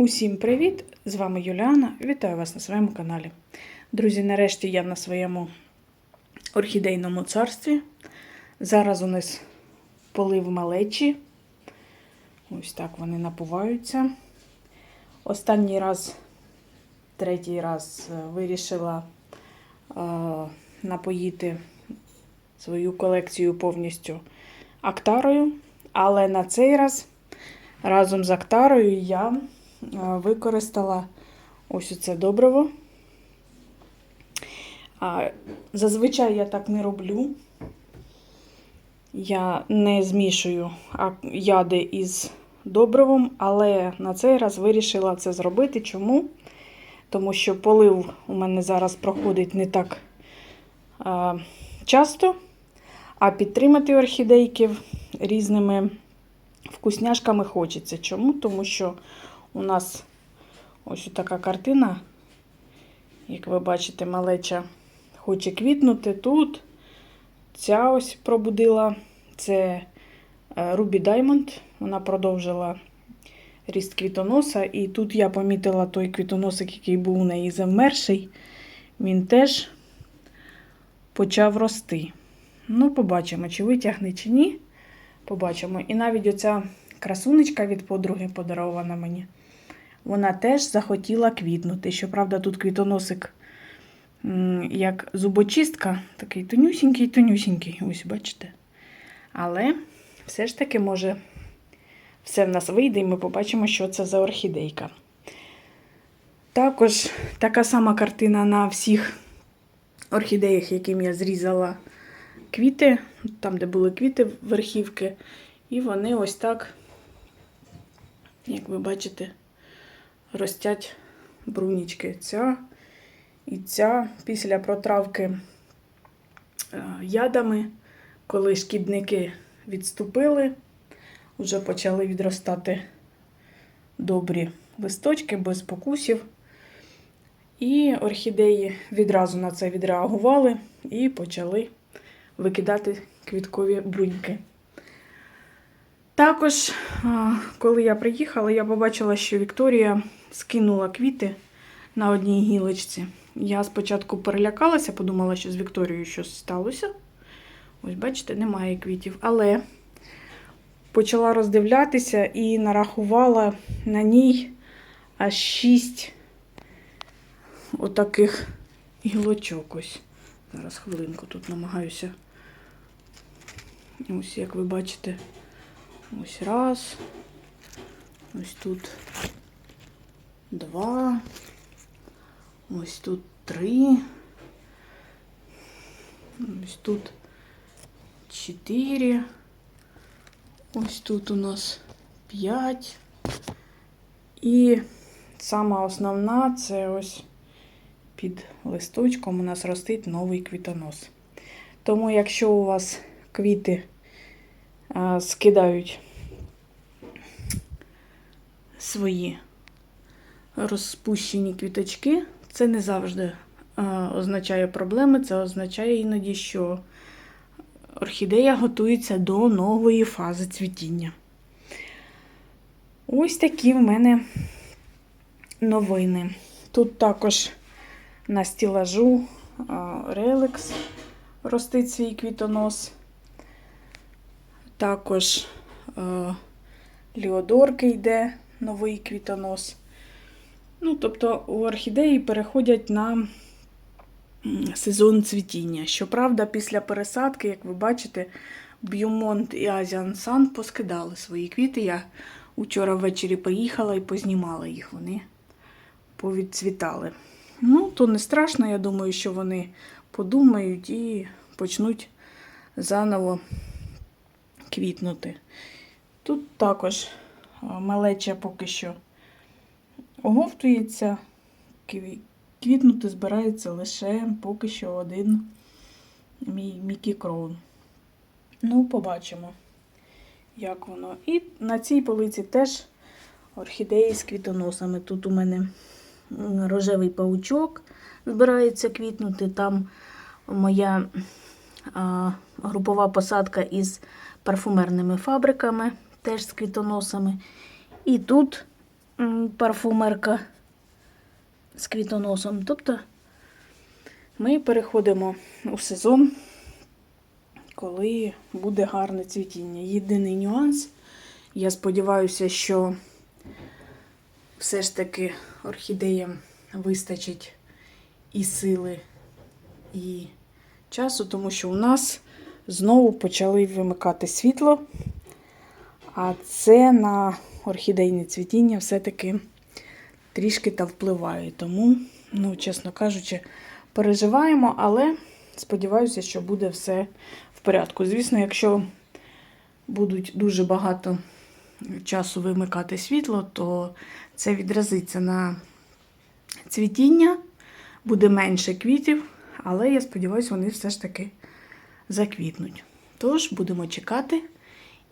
Усім привіт! З вами Юліана. Вітаю вас на своєму каналі. Друзі, нарешті я на своєму орхідейному царстві. Зараз у нас полив малечі. Ось так вони напуваються. Останній раз, третій раз е, вирішила е, напоїти свою колекцію повністю актарою. Але на цей раз разом з актарою я використала ось це добриво. Зазвичай я так не роблю. Я не змішую яди із добривом, але на цей раз вирішила це зробити. Чому? Тому що полив у мене зараз проходить не так а, часто, а підтримати орхідейків різними вкусняшками хочеться. Чому? Тому що у нас ось така картина, як ви бачите, малеча хоче квітнути. Тут ця ось пробудила, це е, Ruby Diamond. Вона продовжила ріст квітоноса. І тут я помітила той квітоносик, який був у неї завмерший. Він теж почав рости. Ну, побачимо, чи витягне, чи ні. Побачимо. І навіть оця красунечка від подруги подарована мені. Вона теж захотіла квітнути. Щоправда, тут квітоносик, як зубочистка, такий тонюсінький, тонюсінький. Ось, бачите. Але все ж таки, може, все в нас вийде, і ми побачимо, що це за орхідейка. Також така сама картина на всіх орхідеях, яким я зрізала квіти, там, де були квіти верхівки, і вони ось так, як ви бачите, ростять брунічки. Ця і ця після протравки е, ядами, коли шкідники відступили, вже почали відростати добрі листочки без покусів. І орхідеї відразу на це відреагували і почали викидати квіткові бруньки. Також, коли я приїхала, я побачила, що Вікторія скинула квіти на одній гілочці. Я спочатку перелякалася, подумала, що з Вікторією щось сталося. Ось, бачите, немає квітів. Але почала роздивлятися і нарахувала на ній аж шість отаких гілочок. Ось. Зараз хвилинку тут намагаюся. Ось, як ви бачите, ось раз. Ось тут два. Ось тут три. Ось тут чотири. Ось тут у нас п'ять. І сама основна це ось під листочком у нас ростить новий квітонос. Тому, якщо у вас квіти скидають свої розпущені квіточки, це не завжди означає проблеми, це означає іноді, що орхідея готується до нової фази цвітіння. Ось такі в мене новини. Тут також на стілажу реликс ростить свій квітонос. Також е, ліодорки йде новий квітонос. Ну, тобто у орхідеї переходять на сезон цвітіння. Щоправда, після пересадки, як ви бачите, Б'юмонт і Азіан Сан поскидали свої квіти. Я вчора ввечері поїхала і познімала їх. Вони повідцвітали. Ну, то не страшно, я думаю, що вони подумають і почнуть заново квітнути. Тут також малеча поки що оговтується, квітнути збирається лише поки що один мій Мікі Кроун. Ну, побачимо, як воно. І на цій полиці теж орхідеї з квітоносами. Тут у мене рожевий паучок збирається квітнути. Там моя а, групова посадка із парфумерними фабриками, теж з квітоносами. І тут парфумерка з квітоносом. Тобто ми переходимо у сезон, коли буде гарне цвітіння. Єдиний нюанс, я сподіваюся, що все ж таки орхідеям вистачить і сили, і часу, тому що у нас знову почали вимикати світло. А це на орхідейне цвітіння все-таки трішки та впливає. Тому, ну, чесно кажучи, переживаємо, але сподіваюся, що буде все в порядку. Звісно, якщо будуть дуже багато часу вимикати світло, то це відразиться на цвітіння, буде менше квітів, але я сподіваюся, вони все ж таки заквітнуть. Тож будемо чекати.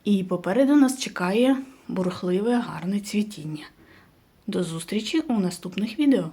І попереду нас чекає бурхливе гарне цвітіння. До зустрічі у наступних відео.